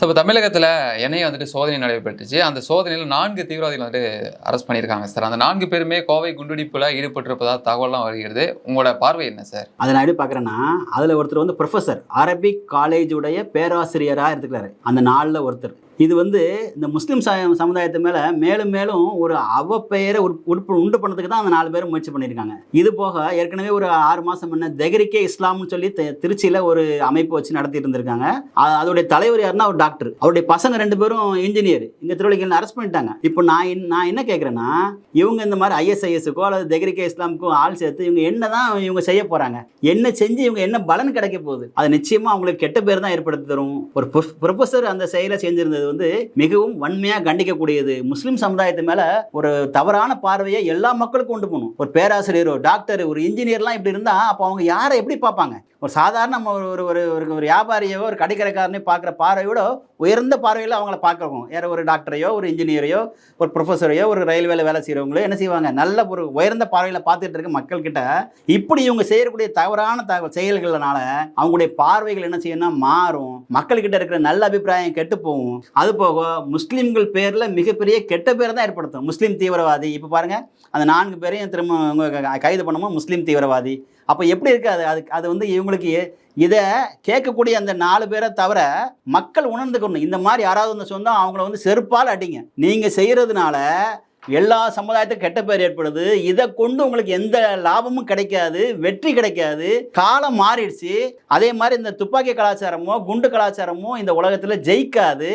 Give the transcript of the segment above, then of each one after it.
So இப்போ தமிழகத்தில் என்னையும் வந்துட்டு சோதனை நடைபெற்றுச்சு. அந்த சோதனையில் நான்கு தீவிரவாதிகள் வந்துட்டு அரெஸ்ட் பண்ணியிருக்காங்க சார். அந்த நான்கு பேருமே கோவை குண்டுடிப்பில் ஈடுபட்டிருப்பதாக தகவல்லாம் வருகிறது. உங்களோட பார்வை என்ன சார்? அதை நான் எப்படி பார்க்குறேன்னா அதில் ஒருத்தர் வந்து ப்ரொஃபஸர் அரபிக் காலேஜுடைய பேராசிரியராக இருந்துக்கிறாரு அந்த நாளில் ஒருத்தர். இது வந்து இந்த முஸ்லீம் ச சமுதாயத்து மேலே மேலும் மேலும் ஒரு அவப்பெயரை உட் உட்பு உண்டு பண்ணதுக்கு தான் அந்த நாலு பேரும் முயற்சி பண்ணியிருக்காங்க. இது போக ஏற்கனவே ஒரு ஆறு மாதம் முன்ன தெகரிக்கே இஸ்லாம்னு சொல்லி தி- திருச்சியில ஒரு அமைப்பு வச்சு நடத்திட்டு இருந்திருக்காங்க. அதோடைய தலைவர் யாருன்னா ஒரு டாக்டர் அவருடைய பசங்க ரெண்டு பேரும் இன்ஜினியர் இங்கே திருவள்ளிக்கல் அரெஸ்ட் பண்ணிட்டாங்க. இப்போ நான் என்ன- நான் என்ன கேட்குறேன்னா இவங்க இந்த மாதிரி ஐஎஸ்ஐஎஸ்க்கோ அல்லது தெகரிக்கே இஸ்லாமுக்கோ ஆள் சேர்த்து இவங்க என்ன தான் இவங்க செய்ய போறாங்க என்ன செஞ்சு இவங்க என்ன பலன் கிடைக்க போகுது அது நிச்சயமா அவங்களுக்கு கெட்ட பேர் தான் ஏற்படுத்தி தரும். ஒரு ப்ரொஃபஸர் அந்த செயலை செஞ்சிருந்தது வந்து மிகவும் வன்மையாக கண்டிக்கக்கூடியது. முஸ்லீம் சமுதாயத்து மேலே ஒரு தவறான பார்வையை எல்லா மக்களுக்கும் கொண்டு போகணும். ஒரு பேராசிரியரோ டாக்டர் ஒரு இன்ஜினியர்லாம் இப்படி இருந்தால் அப்போ அவங்க யாரை எப்படி பார்ப்பாங்க? ஒரு சாதாரண நம்ம ஒரு ஒரு ஒரு ஒரு வியாபாரியோ ஒரு கடைக்கடைக்காரனையும் பார்க்குற பார்வையோட உயர்ந்த பார்வையில் அவங்கள பார்க்குறோம் வேறு ஒரு டாக்டரையோ ஒரு இன்ஜினியரையோ ஒரு ப்ரொஃபஸரையோ ஒரு ரயில்வேல வேலை செய்கிறவங்களோ என்ன செய்வாங்க? நல்ல ஒரு உயர்ந்த பார்வையில் பார்த்துட்டு இருக்க மக்கள்கிட்ட இப்படி இவங்க செய்யக்கூடிய தவறான தகவல் செயல்கள்னால அவங்களுடைய பார்வைகள் என்ன செய்யணும்னா மாறும். மக்கள்கிட்ட இருக்கிற நல்ல அபிப்பிராயம் கெட்டு போகும். அது போக முஸ்லீம்கள் பேரில் மிகப்பெரிய கெட்ட பேர் தான் ஏற்படுத்தும். முஸ்லீம் தீவிரவாதி. இப்போ பாருங்கள் அந்த நான்கு பேரையும் திரும்ப கைது பண்ணும்போது முஸ்லீம் தீவிரவாதி. அப்போ எப்படி இருக்கு அது? அது அது வந்து இவங்களுக்கு இதை கேட்கக்கூடிய அந்த நாலு பேரை தவிர மக்கள் உணர்ந்துக்கணும். இந்த மாதிரி யாராவது வந்து சொந்தம் அவங்கள வந்து செருப்பால் அடிங்க. நீங்கள் செய்கிறதுனால எல்லா சமுதாயத்துக்கும் கெட்ட பேர் ஏற்படுது. இதை கொண்டு உங்களுக்கு எந்த லாபமும் கிடைக்காது வெற்றி கிடைக்காது. காலம் மாறிடுச்சு. அதே மாதிரி இந்த துப்பாக்கி கலாச்சாரமோ குண்டு கலாச்சாரமோ இந்த உலகத்தில் ஜெயிக்காது.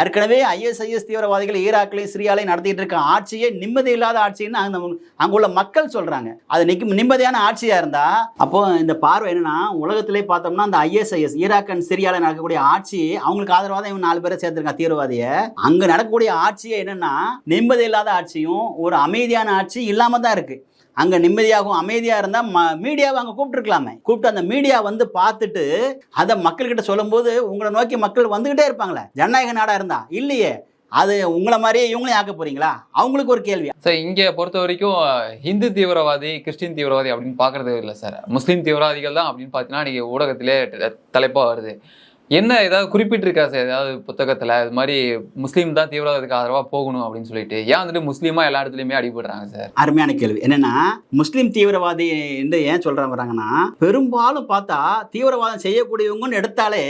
ஏற்கனவே ஐஎஸ்ஐஎஸ் தீவிரவாதிகள் ஈராக்லையும் சிரியாலையும் நடத்திட்டு இருக்க ஆட்சியே நிம்மதி இல்லாத ஆட்சின்னு அங்க அங்குள்ள மக்கள் சொல்றாங்க. அது நிக்க நிம்மதியான ஆட்சியா இருந்தா அப்போ இந்த பார்வை என்னன்னா உலகத்திலே பார்த்தோம்னா அந்த ஐஎஸ்ஐஎஸ் ஈராக் அண்ட் சிரியால நடக்கக்கூடிய ஆட்சி அவங்களுக்கு ஆதரவாக இவன் இவங்க நாலு பேரை சேர்த்திருக்காங்க தீவிரவாதியை. அங்கே நடக்கக்கூடிய ஆட்சியே என்னன்னா நிம்மதி இல்லாத ஆட்சியும் ஒரு அமைதியான ஆட்சி இல்லாமல் தான் இருக்கு. அங்க நிம்மதியாகவும் அமைதியா இருந்தா ம- மீடியாவை அங்க கூப்பிட்டுருக்கலாமே. கூப்பிட்டு அந்த மீடியா வந்து பார்த்துட்டு அதை மக்கள்கிட்ட சொல்லும்போது உங்களை நோக்கி மக்கள் வந்துகிட்டே இருப்பாங்களே. ஜனநாயக நாடா இருந்தா? இல்லையே. அது உங்களை மாதிரியே இவங்களையும் ஆக்க போறீங்களா? அவங்களுக்கு ஒரு கேள்வி. சார் இங்கே பொறுத்த வரைக்கும் ஹிந்து தீவிரவாதி கிறிஸ்டின் தீவிரவாதி அப்படின்னு பார்க்கறது இல்லை சார். முஸ்லீம் தீவிரவாதிகள் தான் அப்படின்னு பார்த்தீங்கன்னா நீங்கள் ஊடகத்திலே தலைப்பாக வருது. என்ன ஏதாவது குறிப்பிட்டிருக்கா சார்? ஏதாவது புத்தகத்தில்? இது மாதிரி முஸ்லீம் தான் தீவிரவாதத்துக்கு ஆதரவாக போகணும் அப்படின்னு சொல்லிட்டு. ஏன் வந்துட்டு முஸ்லீமாக எல்லா இடத்துலையுமே அடிபடுறாங்க சார்? அருமையான கேள்வி. என்னன்னா முஸ்லீம் தீவிரவாதி என்று ஏன் சொல்கிறாங்க வராங்கன்னா பெரும்பாலும் பார்த்தா தீவிரவாதம் செய்யக்கூடியவங்கன்னு எடுத்தாலே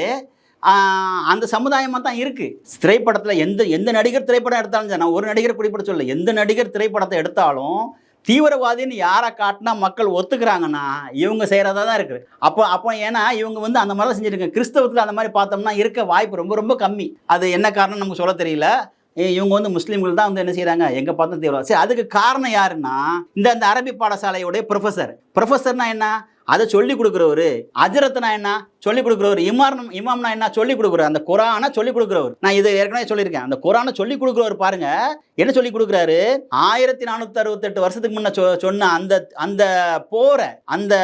அந்த சமுதாயமாக தான் இருக்குது திரைப்படத்தில் எந்த எந்த நடிகர் திரைப்படம் எடுத்தாலும் சரி, நான் ஒரு நடிகர் குறிப்பிட சொல்ல எந்த நடிகர் திரைப்படத்தை எடுத்தாலும் தீவிரவாதின்னு யாரை காட்டினா மக்கள் ஒத்துக்கிறாங்கன்னா இவங்க செய்கிறதா தான் இருக்குது. அப்போ அப்போ ஏன்னா இவங்க வந்து அந்த மாதிரி தான் செஞ்சுருக்காங்க கிறிஸ்தவத்தில் அந்த மாதிரி பார்த்தோம்னா இருக்க வாய்ப்பு ரொம்ப ரொம்ப கம்மி. அது என்ன காரணம் நமக்கு சொல்ல தெரியல. ஏ, இவங்க வந்து முஸ்லீம்கள் தான் வந்து என்ன செய்கிறாங்க எங்கே பார்த்தும் தீவிரவாதம் சரி அதுக்கு காரணம் யாருன்னா இந்த அந்த அரபி பாடசாலையுடைய ப்ரொஃபஸர் ப்ரொஃபஸர்னா என்ன? அதை சொல்லி கொடுக்குறவரு. அஜரத்னா என்ன? சொல்லிக் கொடுக்குறவர். இமாம் இமாம்னா என்ன? சொல்லிக் கொடுக்குறாரு அந்த குரானை சொல்லிக் கொடுக்குறவர். நான் இது ஏற்கனவே சொல்லியிருக்கேன். அந்த குரானை சொல்லிக் கொடுக்குறவர் பாருங்க. என்ன சொல்லிக் கொடுக்குறாரு? ஆயிரத்தி நானூற்றி அறுபத்தெட்டு வருஷத்துக்கு முன்ன சொ- சொன்ன அந்த அந்த போரை அந்த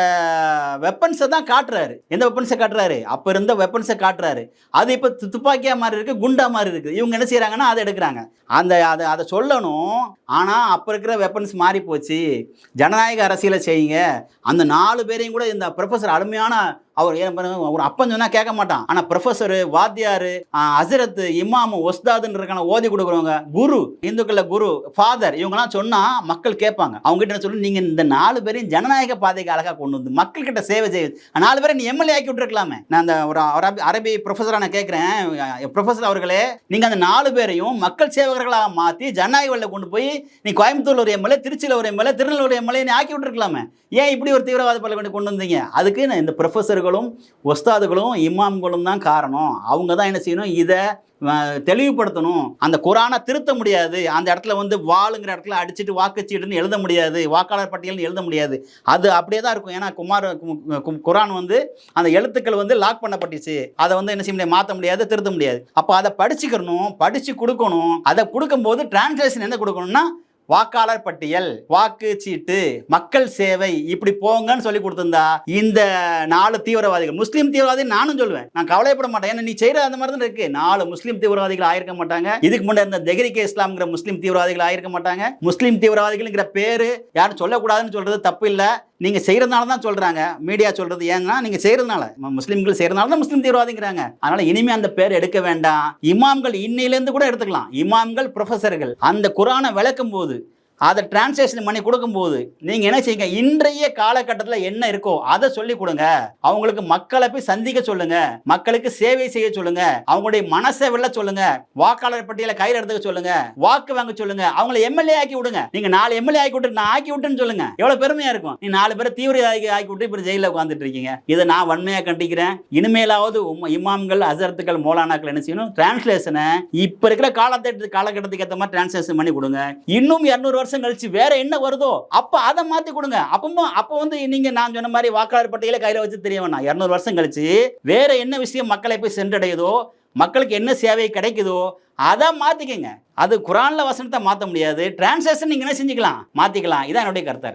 வெப்பன்ஸை தான் காட்டுறாரு. எந்த வெப்பன்ஸை காட்டுறாரு? அப்போ இருந்த வெப்பன்ஸை காட்டுறாரு. அது இப்போ துப்பாக்கியா மாதிரி இருக்கு குண்டா மாதிரி இருக்கு. இவங்க என்ன செய்கிறாங்கன்னா அதை எடுக்கிறாங்க. அந்த அதை அதை சொல்லணும். ஆனால் அப்போ இருக்கிற வெப்பன்ஸ் மாறி போச்சு ஜனநாயக அரசியலை செய்யுங்க. அந்த நாலு பேரையும் கூட இந்த ப்ரொஃபஸர் அருமையான அவர் ஏன் ஒரு அப்பன் சொன்னால் கேட்க மாட்டான். ஆனால் ப்ரொஃபஸரு வாத்தியாரு அசரத்து இமாமு ஒஸ்தாதுன்னு இருக்கான ஓதி கொடுக்குறவங்க குரு இந்துக்களில் குரு ஃபாதர் இவங்கெல்லாம் சொன்னால் மக்கள் கேட்பாங்க. அவங்க கிட்ட சொல்லி நீங்கள் இந்த நாலு பேரையும் ஜனநாயக பாதைக்கு அழகாக கொண்டு வந்து மக்கள் கிட்ட சேவை செய்ய நாலு பேரை நீ எம்எல்ஏ ஆக்கி விட்டுருக்கலாமே. நான் அந்த ஒரு அரபி அரபி ப்ரொஃபஸராக நான் கேட்குறேன். ப்ரொஃபஸர் அவர்களே நீங்கள் அந்த நாலு பேரையும் மக்கள் சேவகர்களாக மாற்றி ஜனநாயக வழியில் கொண்டு போய் நீ கோயம்புத்தூர்ல ஒரு எம்எல்ஏ திருச்சியில ஒரு எம்எல்ஏ திருநெல்வேலி எம்எல்ஏ நீ ஆக்கி விட்டுருக்கலாமே. ஏன் இப்படி ஒரு தீவிரவாத பள்ளி கொண்டு கொண்டு வந்தீங்க? அதுக்கு நான் இந்த ப்ரொஃபஸருக்கு ப்ரொஃபஸர்களும் ஒஸ்தாதுகளும் இமாம்களும் தான் காரணம். அவங்க தான் என்ன செய்யணும்? இதை தெளிவுபடுத்தணும். அந்த குரானை திருத்த முடியாது. அந்த இடத்துல வந்து வாளுங்கிற இடத்துல அடிச்சுட்டு வாக்குச்சீடுன்னு எழுத முடியாது. வாக்காளர் பட்டியல்னு எழுத முடியாது. அது அப்படியே தான் இருக்கும். ஏன்னா குமார் குரான் வந்து அந்த எழுத்துக்கள் வந்து லாக் பண்ணப்பட்டுச்சு. அதை வந்து என்ன செய்ய முடியாது? மாற்ற முடியாது திருத்த முடியாது. அப்போ அதை படிச்சுக்கணும் படித்து கொடுக்கணும். அதை கொடுக்கும்போது டிரான்ஸ்லேஷன் என்ன கொடுக்கணும்னா வாக்காளர் பட்டியல் வாக்கு சீட்டு மக்கள் சேவை இப்படி போங்கன்னு சொல்லி கொடுத்திருந்தா இந்த நாலு தீவிரவாதிகள் முஸ்லீம் தீவிரவாதி நானும் சொல்லுவேன் நான் கவலைப்பட மாட்டேன். ஏன்னா நீ செய்யற அந்த மாதிரி தான் இருக்கு. நாலு முஸ்லீம் தீவிரவாதிகள் ஆயிருக்க மாட்டாங்க. இதுக்கு முன்னாடி இந்த தெஹ்ரிகே இஸ்லாம்ங்கிற முஸ்லீம் தீவிரவாதிகள் ஆயிருக்க மாட்டாங்க. முஸ்லீம் தீவிரவாதிகள்ங்கிற பேரு யாரும் சொல்லக்கூடாதுன்னு சொல்றது தப்பு இல்லை. நீங்க செய்யறதுனால தான் சொல்றாங்க. மீடியா சொல்றது ஏன்னா நீங்க செய்யறதுனால. ம- முஸ்லிம்கள் செய்யறதுனால தான் முஸ்லீம் தீவிரவாதிங்கிறாங்க. அதனால இனிமே அந்த பேர் எடுக்க வேண்டாம். இமாம்கள் இன்னையிலேருந்து கூட எடுத்துக்கலாம். இமாம்கள் ப்ரொஃபஸர்கள் அந்த குரானை விளக்கும் போது அதை டிரான்ஸ்லேஷன் பண்ணி கொடுக்கும்போது நீங்கள் என்ன செய்யுங்க? இன்றைய காலகட்டத்தில் என்ன இருக்கோ அதை சொல்லி கொடுங்க. அவங்களுக்கு மக்களை போய் சந்திக்க சொல்லுங்க. மக்களுக்கு சேவை செய்ய சொல்லுங்க. அவங்களுடைய மனசை வெல்ல சொல்லுங்க. வாக்காளர் பட்டியலை கையில் எடுத்துக்க சொல்லுங்க. வாக்கு வாங்க சொல்லுங்க. அவங்கள எம்எல்ஏ ஆக்கி விடுங்க. நீங்க நாலு எம்எல்ஏ ஆக்கி விட்டு நான் ஆக்கி விட்டுன்னு சொல்லுங்க. எவ்வளவு பெருமையா இருக்கும். நீ நாலு பேரை தீவிர ஆக்கி விட்டு இப்போ ஜெயிலில் உட்காந்துட்டு இருக்கீங்க. இதை நான் வன்மையா கண்டிக்கிறேன். இனிமேலாவது உம்ம- இமாம்கள் அசரத்துக்கள் மோலானாக்கள் என்ன செய்யணும்? டிரான்ஸ்லேஷனை இப்போ இருக்கிற காலத்தை காலகட்டத்துக்கு ஏற்ற மாதிரி டிரான்ஸ்லேஷன் பண்ணி கொடுங்க. இன்னும் இரநூறு வருஷம் கழிச்சு வேற என்ன வருதோ அப்ப அதை மாத்தி கொடுங்க. அப்பவும் அப்ப வந்து நீங்க நான் சொன்ன மாதிரி வாக்காளர் பட்டியலை கையில வச்சு தெரிய வேணாம். இரநூறு வருஷம் கழிச்சு வேற என்ன விஷயம் மக்களை போய் சென்றடையுதோ மக்களுக்கு என்ன சேவை கிடைக்குதோ அதை மாத்திக்கங்க. அது குரான்ல வசனத்தை மாத்த முடியாது. டிரான்ஸ்லேஷன் நீங்க என்ன செஞ்சுக்கலாம்? மாத்திக்கலாம். இதான் என்னுடைய கருத்தாரு